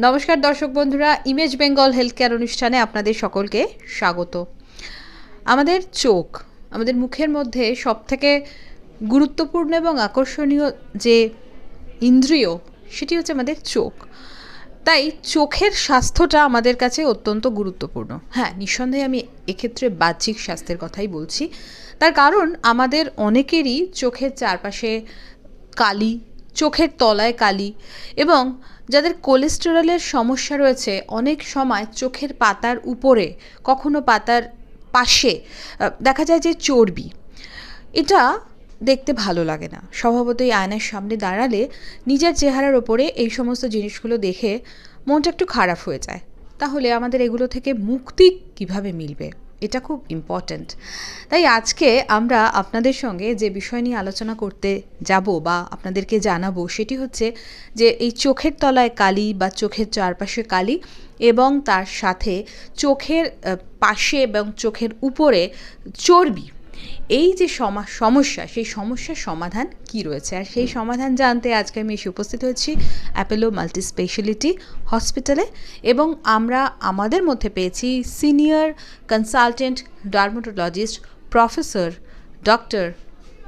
নমস্কার দর্শক বন্ধুরা ইমেজ বেঙ্গল হেলথ কেয়ার অনুষ্ঠানে আপনাদের সকলকে স্বাগত। আমাদের চোখ, আমাদের মুখের মধ্যে সবথেকে গুরুত্বপূর্ণ এবং আকর্ষণীয় যে ইন্দ্রিয়, সেটি হচ্ছে আমাদের চোখ। তাই চোখের স্বাস্থ্যটা আমাদের কাছে অত্যন্ত গুরুত্বপূর্ণ। হ্যাঁ নিঃসন্দেহে আমি এক্ষেত্রে বাহ্যিক স্বাস্থ্যের কথাই বলছি। তার কারণ, আমাদের অনেকেরই চোখের চারপাশে কালি, চোখের তলায় কালি এবং যাদের কোলেস্টেরলের সমস্যা রয়েছে, অনেক সময় চোখের পাতার উপরে, কখনো পাতার পাশে দেখা যায় যে চর্বি। এটা দেখতে ভালো লাগে না। স্বভাবতই আয়নার সামনে দাঁড়ালে নিজের চেহারার ওপরে এই সমস্ত জিনিসগুলো দেখে মনটা একটু খারাপ হয়ে যায়। তাহলে আমাদের এগুলো থেকে মুক্তি কীভাবে মিলবে? এটা খুব ইম্পর্ট্যান্ট তাই আজকে আমরা আপনাদের সঙ্গে যে বিষয় নিয়ে আলোচনা করতে যাব বা আপনাদেরকে জানাব সেটি হচ্ছে যে এই চোখের তলায় কালি বা চোখের চারপাশে কালি এবং তার সাথে চোখের পাশে এবং চোখের উপরে চর্বি এই যে সমা- সমস্যা সেই সমস্যার সমাধান কি রয়েছে? আর সেই সমাধান জানতে আজকে আমি এসে উপস্থিত হয়েছি অ্যাপেলো মাল্টি স্পেশালিটি হসপিটালে এবং আমরা আমাদের মধ্যে পেয়েছি senior consultant dermatologist professor doctor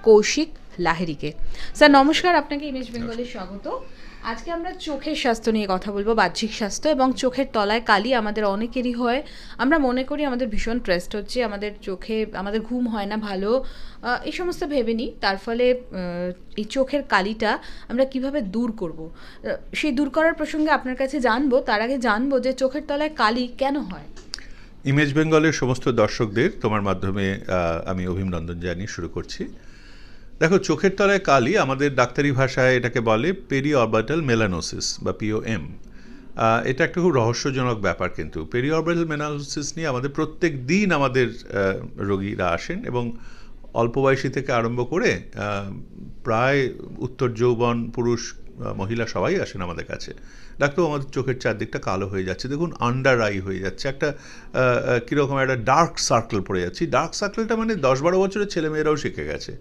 Kaushik লাহেরিকে sir নমস্কার আপনাকে ইমেজ বেঙ্গলে স্বাগত। আজকে আমরা চোখের স্বাস্থ্য নিয়ে কথা বলব, বাহ্যিক স্বাস্থ্য এবং চোখের তলায় কালি আমাদের অনেকেরই হয়। আমরা মনে করি আমাদের ভীষণ ট্রেস্ট হচ্ছে, আমাদের চোখে, আমাদের ঘুম হয় না ভালো। এই সমস্ত ভেবে নিই, তার ফলে এই চোখের কালিটা আমরা কীভাবে দূর করব? সেই দূর করার প্রসঙ্গে আপনার কাছে জানব, তার আগে জানব যে চোখের তলায় কালি কেন হয়? ইমেজ বেঙ্গলের সমস্ত দর্শকদের তোমার মাধ্যমে আমি অভিনন্দন জানিয়ে শুরু করছি। দেখো, চোখের তলায় কালি আমাদের ডাক্তারি ভাষায় এটাকে বলে পেরি অরবাটাল মেলানোসিস বা পিওএম এটা একটা খুব রহস্যজনক ব্যাপার কিন্তু। পেরি অরবাটাল মেলানোসিস নিয়ে আমাদের প্রত্যেক দিন আমাদের রোগীরা আসেন এবং অল্প বয়সী থেকে আরম্ভ করে প্রায় উত্তর যৌবন, পুরুষ মহিলা সবাই আসেন আমাদের কাছে। ডাক্তার আমাদের চোখের চারদিকটা কালো হয়ে যাচ্ছে। দেখুন আন্ডার আই হয়ে যাচ্ছে। একটা কীরকম একটা ডার্ক সার্কেল পড়ে যাচ্ছে। ডার্ক সার্কেলটা মানে দশ বারো বছরের ছেলেমেয়েরাও শিখে গেছে।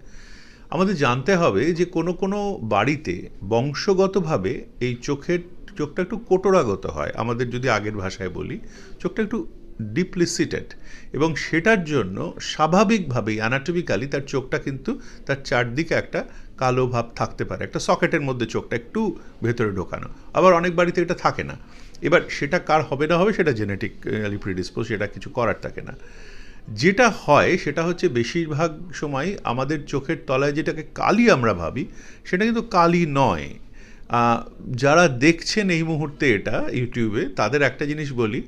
আমাদের জানতে হবে যে কোনো কোনো বাড়িতে বংশগতভাবে এই চোখের, চোখটা একটু কোটরাগত হয়। আমাদের যদি আগের ভাষায় বলি, চোখটা একটু ডিপ্লিসিটেড এবং সেটার জন্য স্বাভাবিকভাবেই অ্যানাটমিক্যালি তার চোখটা কিন্তু তার চারদিকে একটা কালো ভাব থাকতে পারে। একটা সকেটের মধ্যে চোখটা একটু ভেতরে ঢোকানো। আবার অনেক বাড়িতে এটা থাকে না। এবার সেটা কার হবে না হবে সেটা জেনেটিক প্রিডিসপোজ সেটা কিছু করার থাকে না। যেটা হয়, সেটা হচ্ছে বেশিরভাগ সময় আমাদের চোখের তলায় যেটাকে কালি আমরা ভাবি, সেটা কিন্তু কালি নয়। যারা দেখছেন এই মুহূর্তে এটা ইউটিউবে, তাদের একটা জিনিস বলি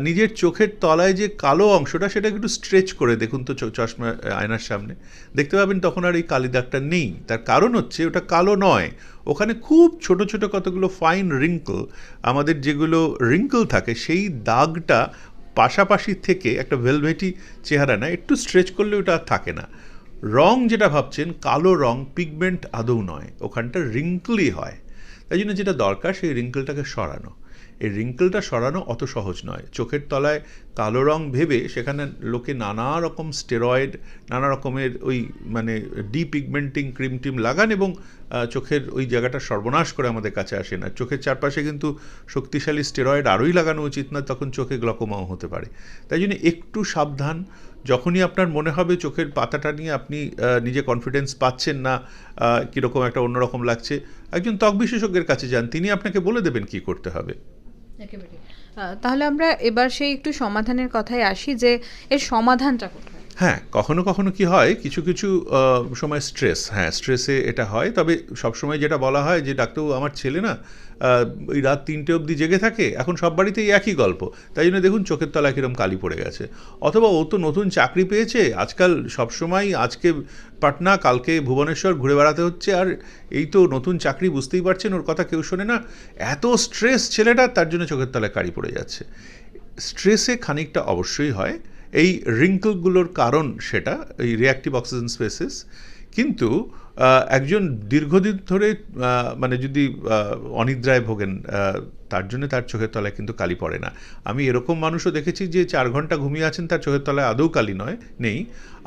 নিজের চোখের তলায় যে কালো অংশটা, সেটা একটু স্ট্রেচ করে দেখুন তো চশমা আয়নার সামনে। দেখতে পাবেন তখন আর এই কালি দাগটা নেই। তার কারণ হচ্ছে, ওটা কালো নয়। ওখানে খুব ছোট ছোট কতগুলো ফাইন রিঙ্কল আমাদের যেগুলো রিঙ্কল থাকে, সেই দাগটা পাশাপাশি থেকে একটা ভেলভেটি চেহারা না, একটু স্ট্রেচ করলে ওটা আর থাকে না। রং যেটা ভাবছেন, কালো রং পিগমেন্ট আদৌ নয়, ওখানটা রিঙ্কলি হয়। তাই জন্য যেটা দরকার সেই রিঙ্কলটাকে সরানো। এই রিঙ্কলটা সরানো অত সহজ নয়। চোখের তলায় কালো রং ভেবে সেখানে লোকে নানা রকম স্টেরয়েড নানা রকমের ওই মানে ডিপিগমেন্টিং ক্রিম টিম লাগান এবং চোখের ওই জায়গাটা সর্বনাশ করে আমাদের কাছে আসে না। চোখের চারপাশে কিন্তু শক্তিশালী স্টেরয়েড আরোই লাগানো উচিত না তখন চোখে গ্লকোমাও হতে পারে। তাই জন্য একটু সাবধান যখনই আপনার মনে হবে চোখের পাতাটা নিয়ে আপনি নিজে কনফিডেন্স পাচ্ছেন না কীরকম একটা অন্যরকম লাগছে, একজন ত্বক বিশেষজ্ঞের কাছে যান, তিনি আপনাকে বলে দেবেন কি করতে হবে। তাহলে আমরা এবার সেই একটু সমাধানের কথায় আসি যে, এর সমাধানটা কোথায়? হ্যাঁ কখনো কখনো কি হয়, কিছু কিছু সময় স্ট্রেস হ্যাঁ স্ট্রেসে এটা হয়। তবে সবসময় যেটা বলা হয় যে ডাক্তারবাবু আমার ছেলে না ওই রাত তিনটে অবধি জেগে থাকে, এখন সব বাড়িতেই একই গল্প। তাই জন্য দেখুন, চোখের তলায় কিরম কালি পড়ে গেছে। অথবা, ও তো নতুন চাকরি পেয়েছে, আজকাল সবসময় আজকে পাটনা, কালকে ভুবনেশ্বর ঘুরে বেড়াতে হচ্ছে, আর এই তো নতুন চাকরি বুঝতেই পারছেন, ওর কথা কেউ শোনে না। এত স্ট্রেস ছেলেটা, তার জন্য চোখের তলায় কালি পড়ে যাচ্ছে। স্ট্রেসে খানিকটা অবশ্যই হয়। এই রিঙ্কলগুলোর কারণ সেটা, এই রিয়াক্টিভ অক্সিজেন স্পেসিস কিন্তু একজন দীর্ঘদিন ধরে মানে যদি অনিদ্রায় ভোগেন তার জন্য তার চোখের তলায় কিন্তু কালি পড়ে না। আমি এরকম মানুষও দেখেছি যে চার ঘণ্টা ঘুমিয়ে আছেন, তার চোখের তলায় আদৌ কালি নয়, নেই।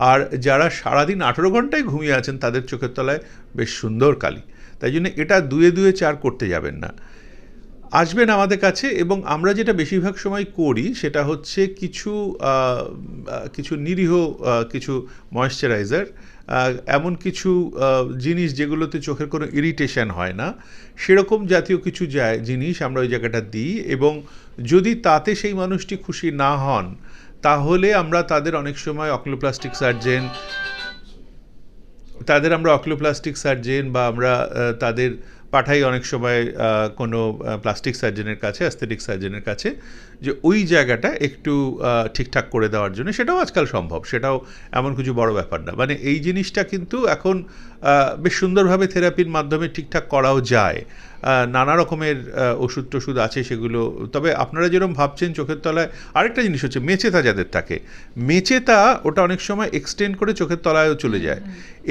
আর যারা সারাদিন আঠেরো ঘন্টায় ঘুমিয়ে আছেন, তাদের চোখের তলায় বেশ সুন্দর কালি। তাই জন্য এটা দুয়ে দুয়ে চার করতে যাবেন না। আসবেন আমাদের কাছে এবং আমরা যেটা বেশিরভাগ সময় করি সেটা হচ্ছে কিছু কিছু নিরীহ কিছু ময়েশ্চারাইজার এমন কিছু জিনিস যেগুলোতে চোখের কোনো ইরিটেশন হয় না। সেরকম জাতীয় কিছু জিনিস আমরা ওই জায়গাটা দিই এবং যদি তাতে সেই মানুষটি খুশি না হন, তাহলে আমরা তাদের অনেক সময় অক্লোপ্লাস্টিক সার্জেন তাদের আমরা অক্লোপ্লাস্টিক সার্জেন বা আমরা তাদের পাঠাই অনেক সময় কোনো প্লাস্টিক সার্জনের কাছে অ্যাস্থেটিক সার্জনের কাছে, যে ওই জায়গাটা একটু ঠিকঠাক করে দেওয়ার জন্য সেটাও আজকাল সম্ভব। সেটাও এমন কিছু বড় ব্যাপার না। মানে এই জিনিসটা কিন্তু এখন বেশ সুন্দরভাবে থেরাপির মাধ্যমে ঠিকঠাক করাও যায়। নানা রকমের ওষুধ টষুধ আছে সেগুলো। তবে আপনারা যেরকম ভাবছেন চোখের তলায় আরেকটা জিনিস হচ্ছে মেচেতা যাদের থাকে মেচেতা ওটা অনেক সময় এক্সটেন্ড করে চোখের তলায়ও চলে যায়।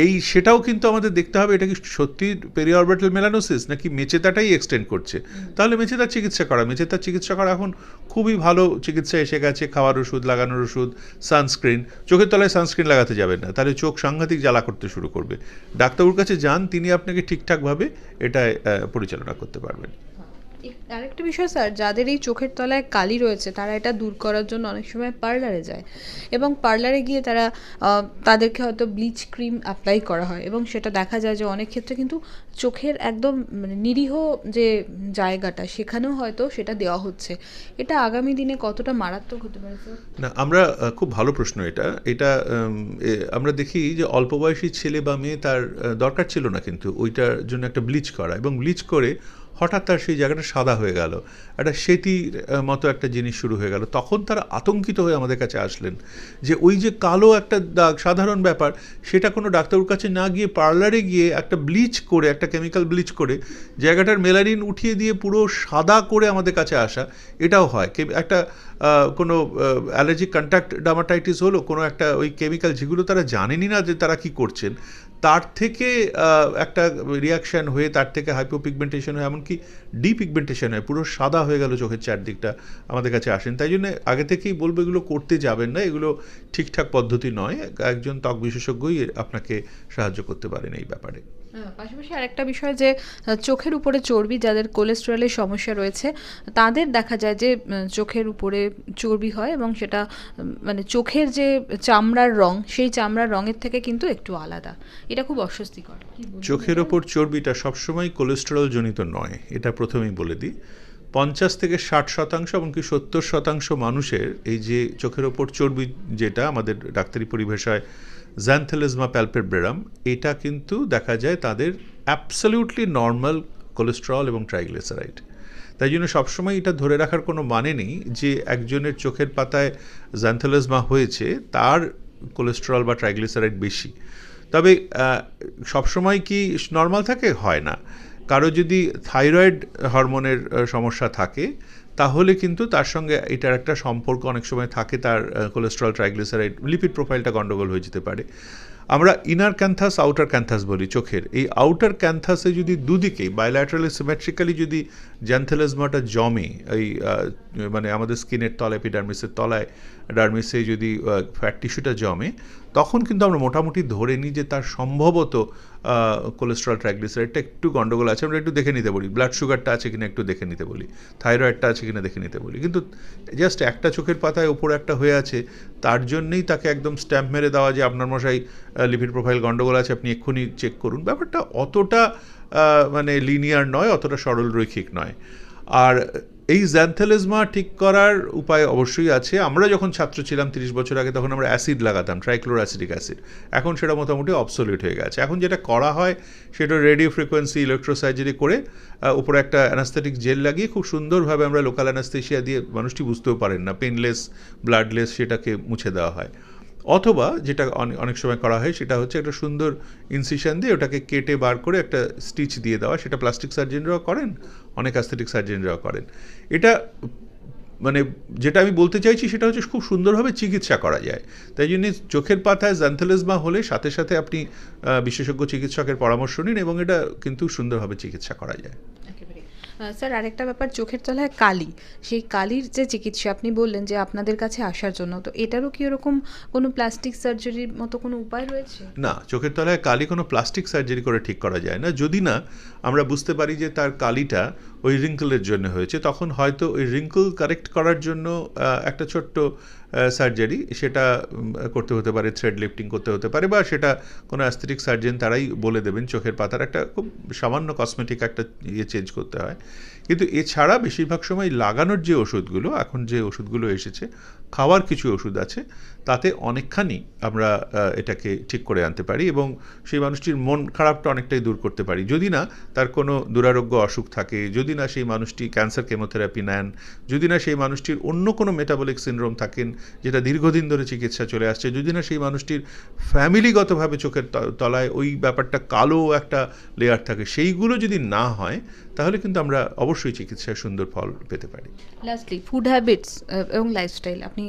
এই সেটাও কিন্তু আমাদের দেখতে হবে এটা কি সত্যি পেরিঅরবিটাল মেলানোসিস নাকি মেচেতাটাই এক্সটেন্ড করছে? তাহলে মেচেতার চিকিৎসা করা মেচেতার চিকিৎসা করা এখন খুবই ভালো চিকিৎসা এসে গেছে খাওয়ার ওষুধ লাগানোর ওষুধ সানস্ক্রিন চোখের তলায় সানস্ক্রিন লাগাতে যাবেন না তাহলে চোখ সাংঘাতিক জ্বালা করতে শুরু করবে। ডাক্তারবাবুর কাছে যান তিনি আপনাকে ঠিকঠাকভাবে এটা আহ, পরিচালনা করতে পারবেন। আরেকটা বিষয়, স্যার, যাদের এই চোখের তলায় কালি রয়েছে, তারা এটা দূর করার জন্য অনেক সময় পার্লারে যায়। এবং পার্লারে গিয়ে তারা তাদেরকে হয়তো ব্লিচ ক্রিম অ্যাপ্লাই করা হয়। এবং সেটা দেখা যায় যে অনেক ক্ষেত্রে কিন্তু চোখের একদম মানে নিরীহ যে জায়গাটা, সেখানেও হয়তো সেটা দেওয়া হচ্ছে। এটা আগামী দিনে কতটা মারাত্মক হতে পারে না, আমরা খুব ভালো প্রশ্ন এটা। এটা আমরা দেখি যে অল্প বয়সী ছেলে বা মেয়ে তার দরকার ছিল না কিন্তু, ওইটার জন্য একটা ব্লিচ করা। এবং ব্লিচ করে হঠাৎ তার সেই জায়গাটা সাদা হয়ে গেল। একটা সেতির মতো একটা জিনিস শুরু হয়ে গেল। তখন তারা আতঙ্কিত হয়ে আমাদের কাছে আসলেন যে ওই যে কালো একটা দাগ, সাধারণ ব্যাপার, সেটা কোনো ডাক্তারের কাছে না গিয়ে পার্লারে গিয়ে একটা ব্লিচ করে, একটা কেমিক্যাল ব্লিচ করে, জায়গাটার মেলারিন উঠিয়ে দিয়ে পুরো সাদা করে আমাদের কাছে আসা, এটাও হয়। একটা কোনো অ্যালার্জিক কন্ট্যাক্ট ডামাটাইটিস হলো, কোনো একটা ওই কেমিক্যাল, যেগুলো তারা জানেনই না যে তারা কি করছেন তার থেকে একটা রিয়াকশান হয়ে, তার থেকে হাইপোপিগমেন্টেশন হয়, এমনকি ডিপিগমেন্টেশন হয়, পুরো সাদা হয়ে গেল চোখের চারদিকটা আমাদের কাছে আসেন। তাই জন্য আগে থেকেই বলব, এগুলো করতে যাবেন না, এগুলো ঠিকঠাক পদ্ধতি নয়। একজন ত্বক বিশেষজ্ঞই আপনাকে সাহায্য করতে পারেন এই ব্যাপারে। পাশাপাশি আরেকটা বিষয় যে চোখের উপরে চর্বি, যাদের কোলেস্টেরলের সমস্যা রয়েছে, তাদের দেখা যায় যে চোখের উপরে চর্বি হয় এবং সেটা মানে চোখের যে চামড়ার রং, সেই চামড়ার রঙের থেকে কিন্তু একটু আলাদা। এটা খুব অস্বস্তিকর। চোখের? ওপর চর্বিটা সবসময় কোলেস্টেরল জনিত নয়, এটা প্রথমেই বলে দিই। পঞ্চাশ থেকে ষাট শতাংশ এমনকি সত্তর শতাংশ মানুষের এই যে চোখের ওপর চর্বি যেটা আমাদের ডাক্তারি পরিভাষায় জ্যান্থেলিজমা প্যালপেব্রেরাম এটা কিন্তু দেখা যায় তাদের অ্যাবসলিউটলি নর্মাল কোলেস্টেরল এবং ট্রাইগ্লিসারাইড তাই জন্য সবসময় এটা ধরে রাখার কোনো মানে নেই যে একজনের চোখের পাতায় জ্যান্থেলিজমা হয়েছে, তার কোলেস্টেরল বা ট্রাইগ্লিসারাইড বেশি। তবে সবসময় কি নর্মাল থাকে? হয় না। কারও যদি থাইরয়েড হরমোনের সমস্যা থাকে তাহলে কিন্তু তার সঙ্গে এটার একটা সম্পর্ক অনেক সময় থাকে, তার কোলেস্ট্রল ট্রাইগ্লিসারাইড লিপিড প্রোফাইলটা গন্ডগোল হয়ে যেতে পারে। আমরা ইনার ক্যান্থাস আউটার ক্যান্থাস বলি চোখের। এই আউটার ক্যান্থাসে যদি দুদিকেই বায়োল্যাটারালি সিমেট্রিক্যালি যদি জ্যান্থেলেজমাটা জমে, এই মানে আমাদের স্কিনের তলায় এপিডার্মিসের তলায় ডার্মিসে যদি ফ্যাট টিস্যুটা জমে, তখন কিন্তু আমরা মোটামুটি ধরে নিই যে তার সম্ভবত কোলেস্ট্রল ট্রাইগ্লিসারাইডটা একটু গন্ডগোল আছে, আমরা একটু দেখে নিতে বলি। ব্লাড সুগারটা আছে কিনা একটু দেখে নিতে বলি। থাইরয়েডটা আছে কিনা দেখে নিতে বলি। কিন্তু জাস্ট একটা চোখের পাতায় ওপর একটা হয়ে আছে, তার জন্যই তাকে একদম স্ট্যাম্প মেরে দেওয়া যে, আপনার মশাই লিপিড প্রোফাইল গন্ডগোল আছে, আপনি এক্ষুনি চেক করুন। ব্যাপারটা অতটা মানে লিনিয়ার নয়, অতটা সরল রৈখিক নয়। আর এই জ্যান্থেলেজমা ঠিক করার উপায় অবশ্যই আছে। আমরা যখন ছাত্র ছিলাম তিরিশ বছর আগে, তখন আমরা অ্যাসিড লাগাতাম ট্রাইক্লোর অ্যাসিডিক অ্যাসিড এখন সেটা মোটামুটি অবসলিউট হয়ে গেছে। এখন যেটা করা হয়, সেটা রেডিও ফ্রিকোয়েন্সি ইলেকট্রোসার্জারি করে উপরে একটা অ্যানাস্থেটিক জেল লাগিয়ে খুব সুন্দরভাবে আমরা লোকাল অ্যানাস্থেশিয়া দিয়ে মানুষটি বুঝতেও পারেন না পেনলেস ব্লাডলেস সেটাকে মুছে দেওয়া হয়। অথবা যেটা অনে- অনেক সময় করা হয়, সেটা হচ্ছে একটা সুন্দর ইনসিশন দিয়ে ওটাকে কেটে বার করে একটা স্টিচ দিয়ে দেওয়া। সেটা প্লাস্টিক সার্জনরাও করেন, অনেক অ্যাস্থেটিক সার্জনরাও করেন। এটা মানে যেটা আমি বলতে চাইছি, সেটা হচ্ছে খুব সুন্দরভাবে চিকিৎসা করা যায়। তাই জন্য চোখের পাতায় জ্যান্থেলিজমা হলে সাথে সাথে আপনি বিশেষজ্ঞ চিকিৎসকের পরামর্শ নিন এবং এটা কিন্তু সুন্দরভাবে চিকিৎসা করা যায়। স্যার, আরেকটা ব্যাপার, চোখের তলায় কালি। সেই কালির যে চিকিৎসা আপনি বললেন যে আপনাদের কাছে আসার জন্য, তো এটারও কি ওরকম কোনো প্লাস্টিক সার্জারির মতো কোনো উপায় রয়েছে? না, চোখের তলায় কালি কোনো প্লাস্টিক সার্জারি করে ঠিক করা যায় না। যদি না আমরা বুঝতে পারি যে তার কালিটা ওই রিঙ্কলের জন্য হয়েছে। তখন হয়তো ওই রিঙ্কল কারেক্ট করার জন্য একটা ছোট্ট সার্জারি সেটা করতে হতে পারে থ্রেড লিফটিং করতে হতে পারে বা সেটা কোনো অ্যাস্থেটিক সার্জন তারাই বলে দেবেন চোখের পাতার একটা খুব সামান্য কসমেটিক একটা ইয়ে চেঞ্জ করতে হয়। কিন্তু এছাড়া বেশিরভাগ সময় লাগানোর যে ওষুধগুলো, এখন যে ওষুধগুলো এসেছে, খাওয়ার কিছু ওষুধ আছে তাতে অনেকখানি আমরা এটাকে ঠিক করে আনতে পারি এবং সেই মানুষটির মন খারাপটা অনেকটাই দূর করতে পারি। যদি না তার কোনো দুরারোগ্য অসুখ থাকে, যদি না সেই মানুষটি ক্যান্সার কেমোথেরাপি নেন, যদি না সেই মানুষটির অন্য কোনো মেটাবলিক সিনড্রোম থাকেন, যেটা দীর্ঘদিন ধরে চিকিৎসা চলে আসছে, যদি না সেই মানুষটির ফ্যামিলিগতভাবে চোখের তলায় ওই ব্যাপারটা কালো একটা লেয়ার থাকে, সেইগুলো যদি না হয়, তাহলে কিন্তু আমরা অবশ্যই চিকিৎসায় সুন্দর ফল পেতে পারি। লাস্টলি ফুড হ্যাবিটস এবং লাইফস্টাইল আপনি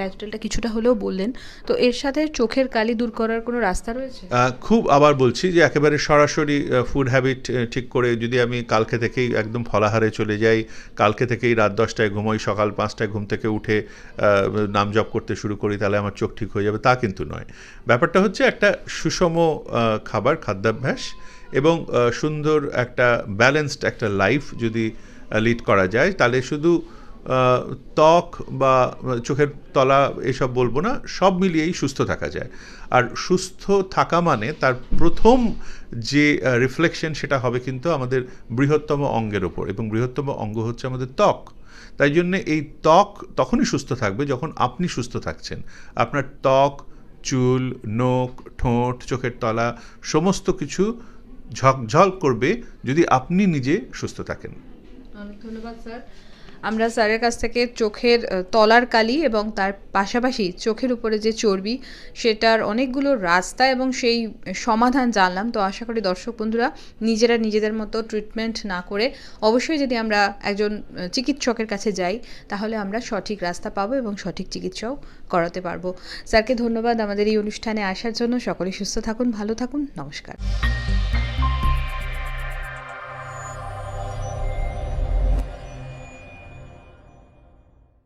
লাইফস্টাইলটা কিছুটা হলেও বললেন। তো এর সাথে চোখের কালি দূর করার কোনো রাস্তা রয়েছে? খুব আবার বলছি যে একেবারে সরাসরি ফুড হ্যাবিট ঠিক করে যদি আমি কালকে থেকেই একদম ফলাহারে চলে যাই, কালকে থেকেই রাত দশটায় ঘুমোই, সকাল পাঁচটায় ঘুম থেকে উঠে নাম জপ করতে শুরু করি, তাহলে আমার চোখ ঠিক হয়ে যাবে। তা কিন্তু নয়। ব্যাপারটা হচ্ছে একটা সুষম খাবার, খাদ্যাভ্যাস এবং সুন্দর একটা ব্যালেন্সড একটা লাইফ যদি লিড করা যায়, তাহলে শুধু ত্বক বা চোখের তলা এসব বলব না, সব মিলিয়েই সুস্থ থাকা যায়। আর সুস্থ থাকা মানে তার প্রথম যে রিফ্লেকশন সেটা হবে কিন্তু আমাদের বৃহত্তম অঙ্গের ওপর এবং বৃহত্তম অঙ্গ হচ্ছে আমাদের ত্বক। তাই জন্যে এই ত্বক তখনই সুস্থ থাকবে যখন আপনি সুস্থ থাকছেন। আপনার ত্বক, চুল নোক ঠোঁট, চোখের তলা সমস্ত কিছু ঝকঝল করবে যদি আপনি নিজে সুস্থ থাকেন। ধন্যবাদ, স্যার। আমরা স্যারের কাছ থেকে চোখের তলার কালি এবং তার পাশাপাশি চোখের উপরে যে চর্বি, সেটার অনেকগুলো রাস্তা এবং সেই সমাধান জানলাম। তো আশা করি দর্শক বন্ধুরা নিজেরা নিজেদের মতো ট্রিটমেন্ট না করে অবশ্যই যদি আমরা একজন চিকিৎসকের কাছে যাই, তাহলে আমরা সঠিক রাস্তা পাবো এবং সঠিক চিকিৎসাও করাতে পারব। স্যারকে ধন্যবাদ আমাদের এই অনুষ্ঠানে আসার জন্য। সকলে সুস্থ থাকুন, ভালো থাকুন। নমস্কার।